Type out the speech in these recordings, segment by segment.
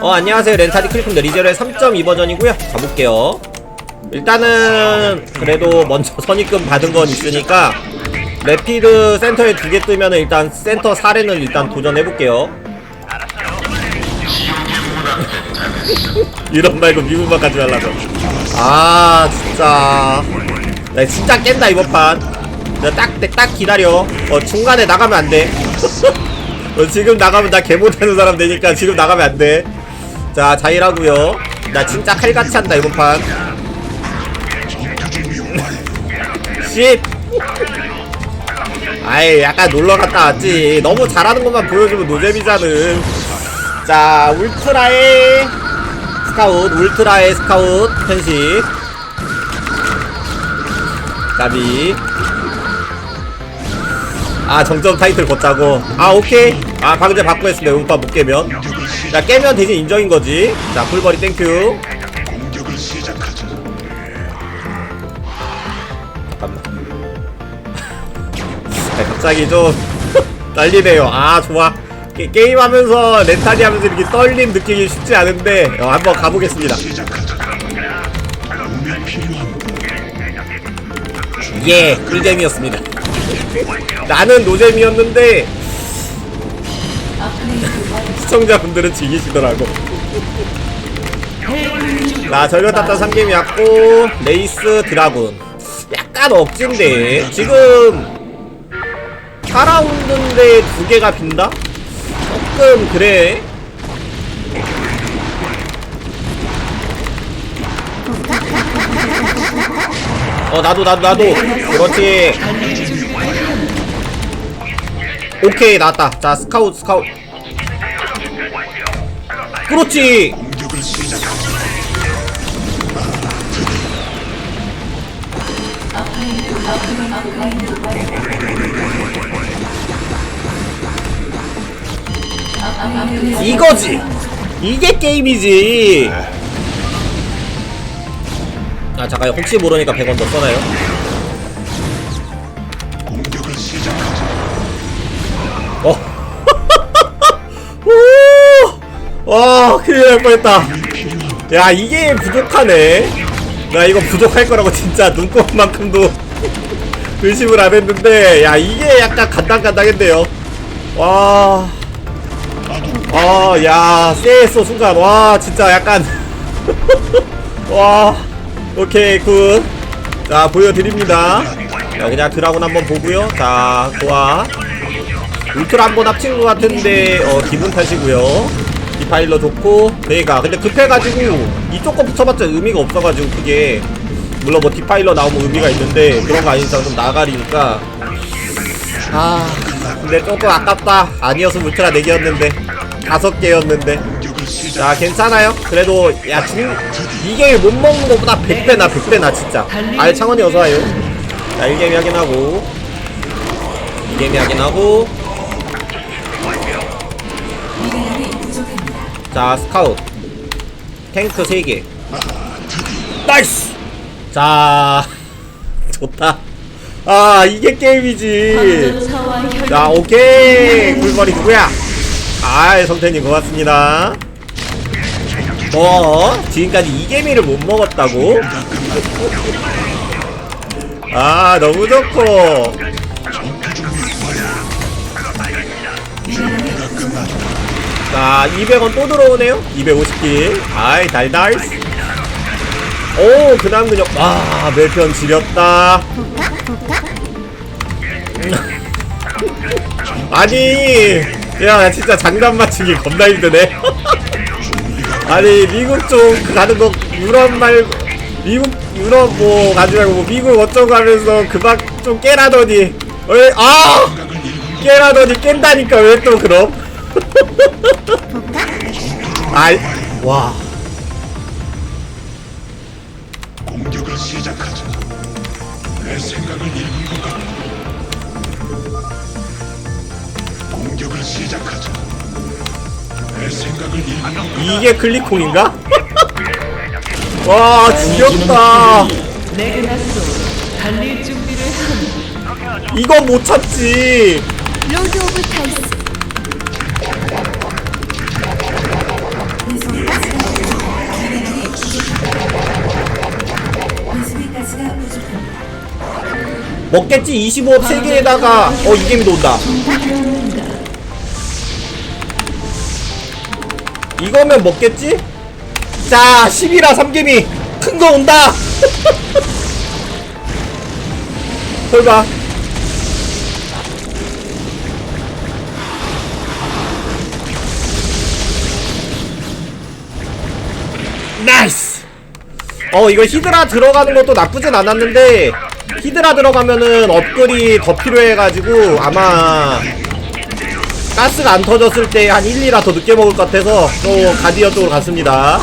어 안녕하세요. 렌타디 클리콤더 리제로의 3.2 버전이고요. 가볼게요. 일단은 그래도 먼저 선입금 받은 건 있으니까 레피드 센터에 두 개 뜨면 은 일단 센터 사례는 일단 도전해볼게요. 이런 말고 미국만 가지 말라고. 아 진짜. 나 진짜 깬다 이번 판. 나 딱, 딱 기다려. 어 중간에 나가면 안돼. 어, 지금 나가면 나 개 못하는 사람 되니까 지금 나가면 안돼 자 자일하고요. 나 진짜 칼같이 한다 이번 판. 10 아이 약간 놀러 갔다 왔지. 너무 잘하는 것만 보여주면 노잼이잖은 자 울트라의 스카웃 울트라의 스카웃 편식. 까비. 아 정점 타이틀 걷자고. 아 오케이. 아 방금 전에 바꾸했습니다. 음파 못 깨면 자 깨면 대신 인정인 거지. 자 풀버리 땡큐. 잠깐만 네, 갑자기 좀 떨리네요. 아 좋아. 게, 게임 하면서 렌탈이 하면서 이렇게 떨림 느끼기 쉽지 않은데 어, 한번 가보겠습니다. 예 꿀잼이었습니다. 나는 노잼이었는데 시청자분들은 즐기시더라고. 나 절벽 탔다 3게임이 왔고 레이스 드라군. 약간 억진데. 지금 4라운드인데 두 개가 빈다? 조금 그래. 어 나도 나도 나도. 그렇지. 오케이 나왔다. 자 스카웃 스카웃 그렇지. 이거지. 이게 게임이지. 아 잠깐 혹시 모르니까 100원 더 써나요? 오! 와, 큰일 날 뻔했다. 야, 이게 부족하네. 나 이거 부족할 거라고 진짜 눈꼽만큼도 의심을 안 했는데, 야, 이게 약간 간당간당했네요. 와. 아, 야, 쎄했어, 순간. 와, 진짜 약간. 와. 오케이, 굿. 자, 보여드립니다. 자, 그냥 드라군 한번 보고요. 자, 좋아. 울트라 한번 합친 것 같은데 어 기분 탓이고요 디파일러 좋고 내가. 근데 급해가지고 이쪽 거 붙여봤자 의미가 없어가지고 그게 물론 뭐 디파일러 나오면 의미가 있는데 그런 거 아닌 이상 좀 나가리니까. 아 근데 조금 아깝다. 아니었으면 울트라 4개였는데. 5개였는데. 자 괜찮아요. 그래도 야 중, 이게 못 먹는 것보다 100배 나 100배 나 진짜. 아예 창원이 어서와요. 자 1게임 확인하고. 2게임 확인하고 자 스카웃. 탱크 3개. 나이스! 자 좋다. 아 이게 게임이지. 자 오케이. 굴머리 누구야? 아 성태님 고맙습니다. 뭐 지금까지 이게임을 못 먹었다고? 아 너무 좋고 자 200원 또 들어오네요. 250킬. 아이 달달 오 그 다음 근육 아 멜편 지렸다. 아니 야 진짜 장단 맞추기 겁나 힘드네. 아니 미국 쪽 가는 거 유럽 말고 미국 유럽 뭐 가지 말고 뭐 미국 어쩌고 하면서 그만 좀 깨라더니 왜 아! 깨라더니 깬다니까 왜 또 그럼 아이 와 공격을 시작하자. 내 생각을 읽는 것 같아. 공격을 시작하자. 내 생각을 읽는 것 같아. 이게 클리콩인가? 와 달릴 준비를 한 이거 못 찾지 로드 오브 타이스 먹겠지? 25업 3개에다가. 어 이게임도 온다. 이거면 먹겠지? 자 11화 3개미 큰 거 온다. 설마 나이스! 어 이거 히드라 들어가는 것도 나쁘진 않았는데 히드라 들어가면은 업글이 더 필요해가지고 아마 가스가 안 터졌을 때 한 1, 2라 더 늦게 먹을 것 같아서 또 가디언 쪽으로 갔습니다.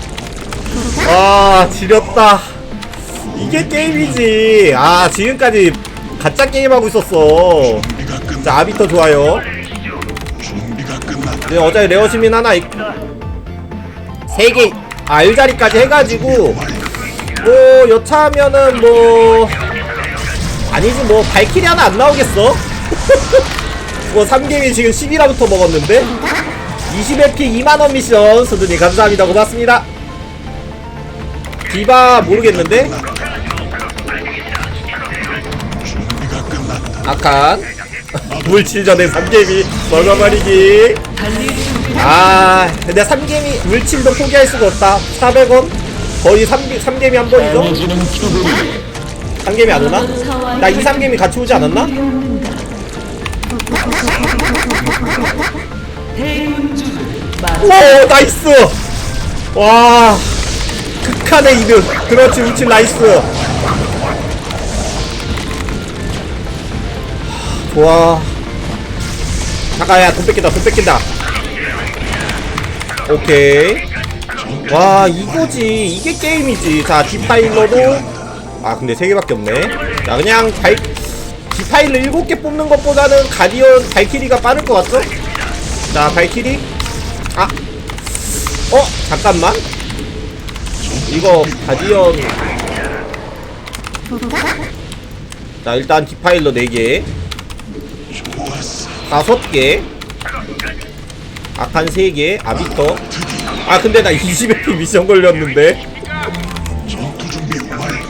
아 지렸다. 이게 게임이지. 아 지금까지 가짜 게임하고 있었어. 자 아비터 좋아요. 네, 어차피 레어 시민 하나 있... 3개 아 1자리까지 해가지고 뭐 여차하면은 뭐 아니지 뭐 발키리 하나 안 나오겠어? 뭐 3개미 지금 10이라부터 먹었는데? 20회피 2만원 미션 수드님 감사합니다. 고맙습니다. 디바 모르겠는데. 아칸 물칠 전에 3개미. 먹어버리기 달릴 준비를 아 근데 3개미 물칠도 포기할 수가 없다. 400원 거의 3, 3개미 한 번이죠? 3개미 안 오나? 나 2, 3개미 같이 오지 않았나? 오 나이스! 와 극한의 이득. 그렇지 물칠 나이스. 좋아. 잠깐 야돈 뺏긴다 돈 뺏긴다. 오케이 와 이거지. 이게 게임이지. 자 디파일러도. 아 근데 세 개밖에 없네. 자 그냥 발 디파일러 일곱 개 뽑는 것보다는 가디언 발키리가 빠를 것 같죠? 자 발키리. 아. 어? 잠깐만. 이거 가디언. 자 일단 디파일러 4개. 좋았어. 5개. 아칸 3개. 아비터 아 근데 나 20회피 미션 걸렸는데? 전투 준비 완료.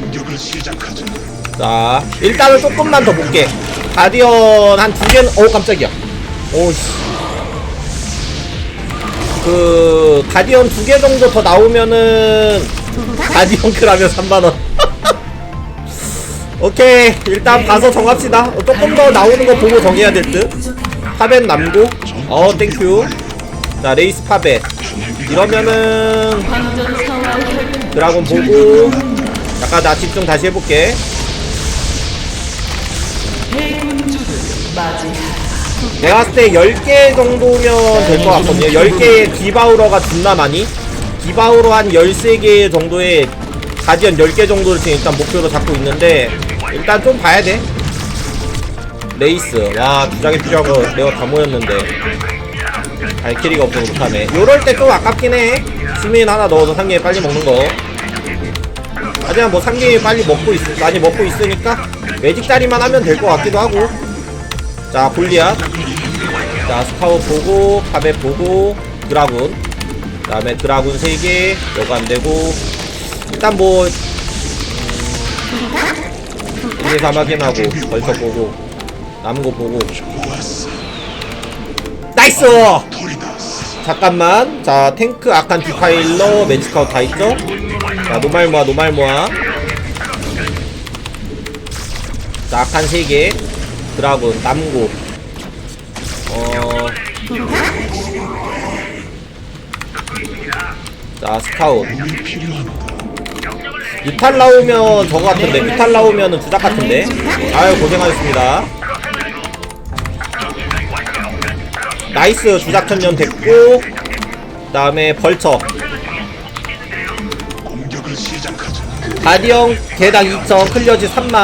공격을 시작하자. 자 일단은 조금만 더 볼게. 가디언 한 두 개는 어 깜짝이야. 오씨. 그 가디언 두 개 정도 더 나오면은 가디언 크라면 3만원. 오케이 일단 봐서 정합시다. 어, 조금 더 나오는 거 보고 정해야 될듯 파벳 남고 어 땡큐. 자 레이스 파벳 이러면은 드라곤 보고 잠깐 나 집중 다시 해볼게. 내가 봤을 때 10개 정도면 될 것 같거든요. 10개의 디바우러가 존나 많이? 디바우러 한 13개 정도의 가디언 10개 정도를 지금 일단 목표로 잡고 있는데 일단 좀 봐야 돼 레이스. 와 주장에 필요한 거 내가 다 모였는데. 발키리가 없어서 못하네. 요럴 때 좀 아깝긴 해. 시민 하나 넣어서 3개에 빨리 먹는 거. 하지만 뭐 3개에 빨리 먹고 있, 많이 먹고 있으니까 매직 자리만 하면 될 것 같기도 하고. 자 골리앗. 자 스카우 보고 파벳 보고 드라군. 그 다음에 드라군 3개 요거 안되고. 일단 뭐 1, 2, 3 확인하고 벌써 보고 남은 거 보고. 나이스! 잠깐만 자 탱크 아칸 디파일러 매지카우 다 있죠? 자 노말 모아 노말 모아 자 아칸 3개 드라군 남고 어... 자 스카웃. 유탈 나오면 저거 같은데 유탈 나오면은 주작 같은데 아유 고생하셨습니다 나이스 주작 천년 됐고 그 다음에 벌처. 가디언 개당 2천 클리어지 3만.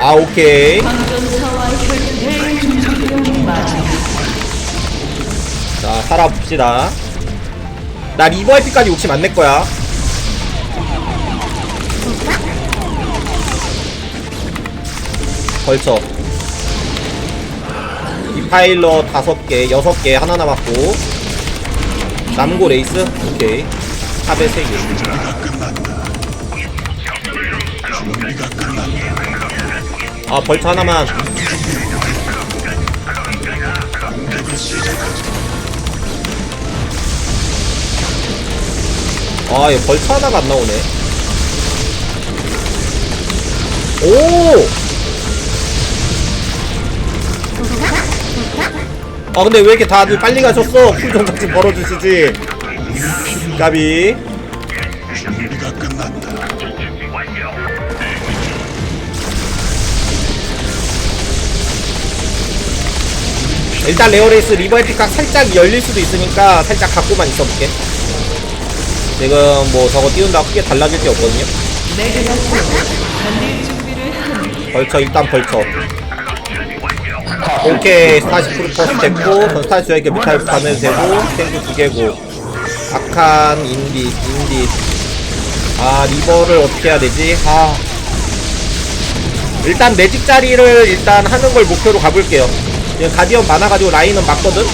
아 오케이. 자 살아봅시다. 나 리버 IP까지 욕심 안 낼 거야. 벌쳐 디파일러 다섯 개 여섯 개 하나 남았고 남고 레이스 오케이 탑에. 준비가 끝났다. 아 벌처 하나만. 아 이거 벌처 하나가 안 나오네 오! 아 근데 왜 이렇게 다들 빨리 가셨어? 쿨좀 같이 벌어주시지. 까비. 준비가 끝났다. 일단 레어레이스 리버의 피각 살짝 열릴 수도 있으니까 살짝 갖고만 있어볼게. 지금 뭐 저거 띄운다고 크게 달라질 게 없거든요. 벌쳐 일단 벌쳐 오케이 40% 퍼스 됐고 전 스타일스에게 미탈 가면 되고 탱크 두 개고. 아칸 인디 인디. 아 리버를 어떻게 해야 되지? 아. 일단 매직 자리를 일단 하는 걸 목표로 가볼게요. 지금 가디언 많아가지고 라인은 맞거든?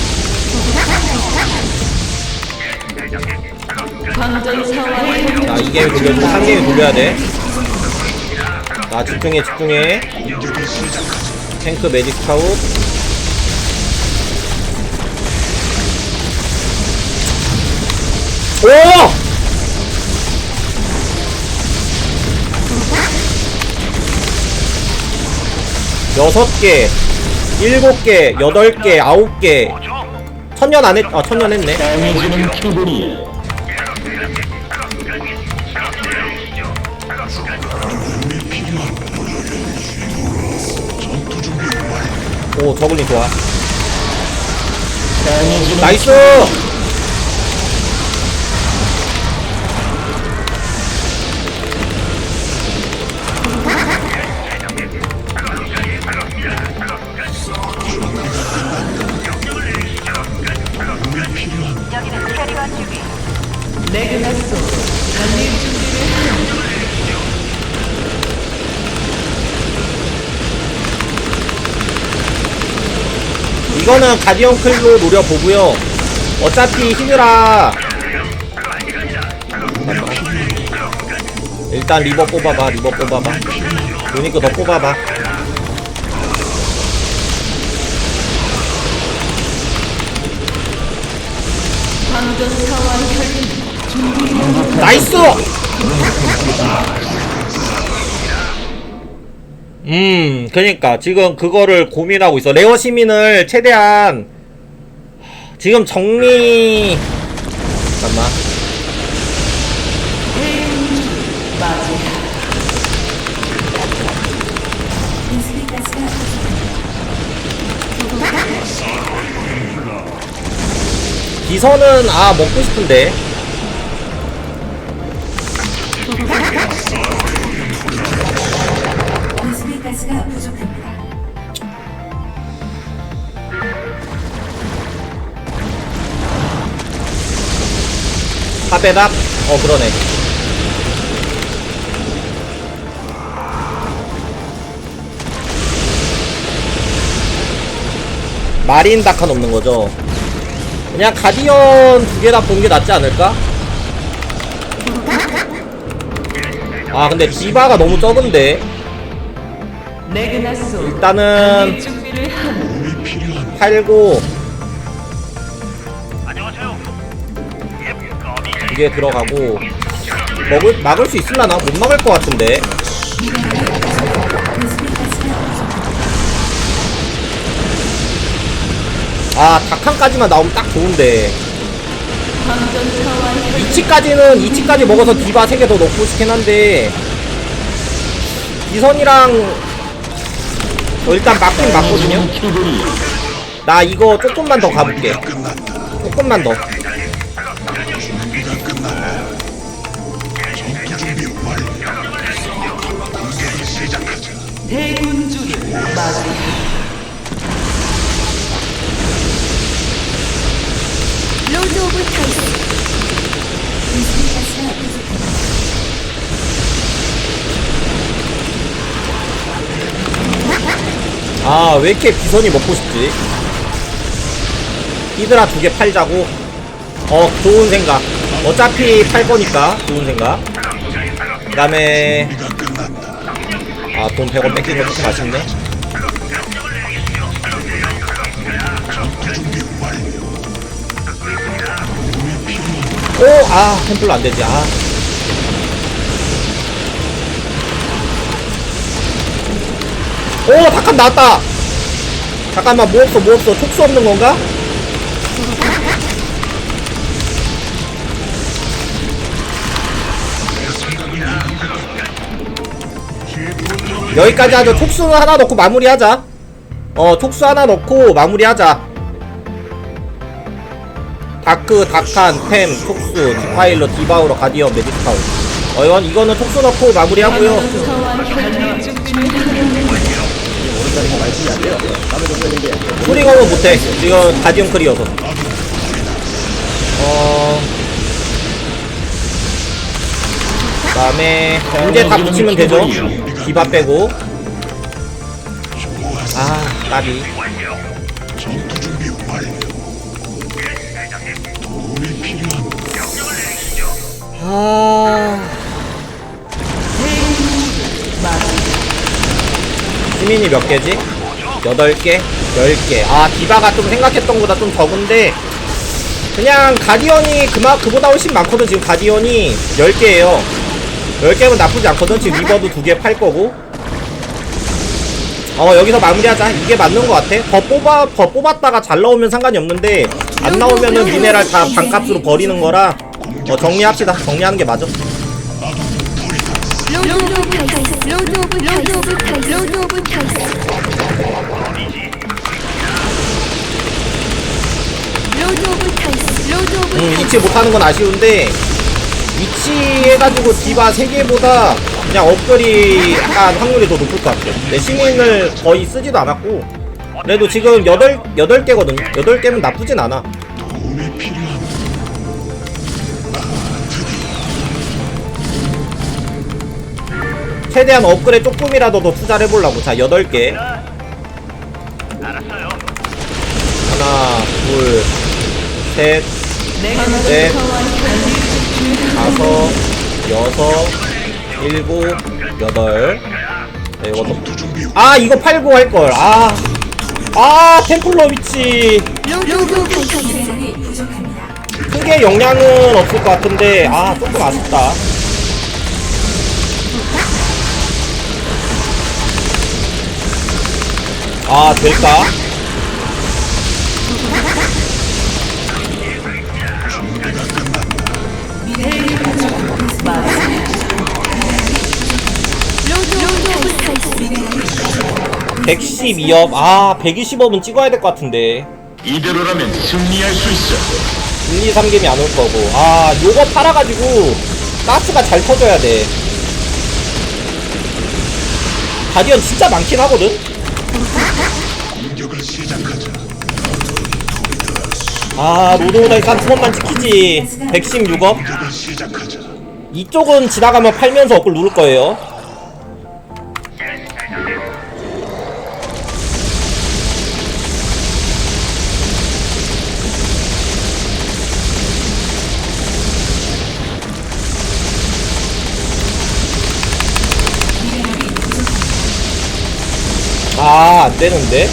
자, 이 게임 돌려주고 한 게임 돌려야 돼. 자, 집중해, 집중해. 탱크 매직 스카웃. 오! 여섯 개, 일곱 개, 여덟 개, 아홉 개. 천년 안 했, 아, 천년 했네. 오, 저글링 좋아. 나이스! 내가 났소 달릴 준비를 이거는 가디언 클로 노려보고요. 어차피. 잠깐만. 일단 리버 뽑아봐, 리버 뽑아봐. 유니크 더 뽑아봐. 나이스! 음, 그니까, 지금 그거를 고민하고 있어. 레어 시민을 최대한, 지금 정리, 잠깐만. 비선은, 아, 먹고 싶은데. 하베답? 어, 그러네. 마린 다카 넘는 거죠. 그냥 가디언 두 개 다 본 게 낫지 않을까? 아, 근데 디바가 너무 적은데. 일단은 팔고 두개 들어가고 먹을 막을 수 있을라나? 못 막을 것 같은데. 아 닭한까지만 나오면 딱 좋은데. 2치까지는 2치까지 먹어서 디바 3개 더 넣고 싶긴 한데. 이선이랑 어, 일단 막긴 맞거든요. 나 이거 조금만 더 가볼게. 조금만 더 대군주를 맞이하라 로드 오브 타이스. 가스가. 아왜 이렇게 비선이 먹고 싶지? 히드라 두 개 팔자고 어 좋은 생각 어차피 팔 거니까 좋은 생각 그 다음에 돈 100원 뺏긴 거 조금 아쉽네 전투 준비 완료. 오아 템플로 안되지 아 오, 닭함 나왔다! 잠깐만, 뭐 없어, 뭐 없어. 촉수 없는 건가? 여기까지 하죠. 촉수는 하나 넣고 마무리하자. 어, 촉수 하나 넣고 마무리하자. 다크, 다칸, 템, 촉수, 디파일러, 디바우러, 가디언, 메디스카우. 어, 이건, 이거는 촉수 넣고 마무리하고요. 중에 프리검은 못해. 지금 가디언 클리어서. 어. 다음에, 이제 다 붙이면 되죠. 디바 빼고. 아, 까비. 아. 시민이 몇 개지? 8개? 10개. 아, 디바가 좀 생각했던 것보다 좀 적은데, 그냥 가디언이 그마, 그보다 훨씬 많거든. 지금 가디언이 10개예요 10개면 나쁘지 않거든. 지금 리버도 2개 팔 거고. 어, 여기서 마무리하자. 이게 맞는 것 같아. 더 뽑아, 더 뽑았다가 잘 나오면 상관이 없는데, 안 나오면은 미네랄 다 반값으로 버리는 거라, 어, 정리합시다. 정리하는 게 맞아. 음, 위치 못하는 건 아쉬운데 위치 해가지고 디바 3개보다 그냥 업글이 약간 확률이 더 높을 것 같아요. 내 시민을 거의 쓰지도 않았고 그래도 지금 8, 8개거든 8개면 나쁘진 않아. 최대한 업글에 조금이라도 더 투자를 해보려고. 자 8개. 하나 둘셋 네. 서와 결례 다섯 여섯 일곱 여덟. 네, 전투 준비 아 이거 팔고 할걸. 아. 아, 템플러 위치. 미네랄이 부족합니다 크게 영향은 없을 것 같은데 아 조금 아쉽다. 아 될까? 112업 아 120업은 찍어야 될 것 같은데 이대로라면 승리할 수 있어. 1, 2, 3gem이 안 올 거고 아 요거 팔아가지고 가스가 잘 터져야 돼 가디언 진짜 많긴 하거든? 공격을 시작하자. 아 로드오다이스 한 두번만 찍히지 116업 공격을 시작하자. 이쪽은 지나가면 팔면서 업글 누를 거예요 아 안 되는데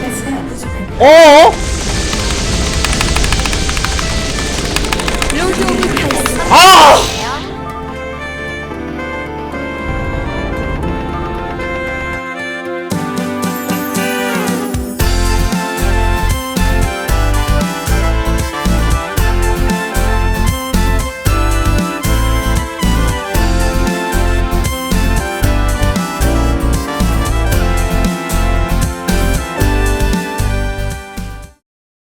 가스가 부족합니다 어어?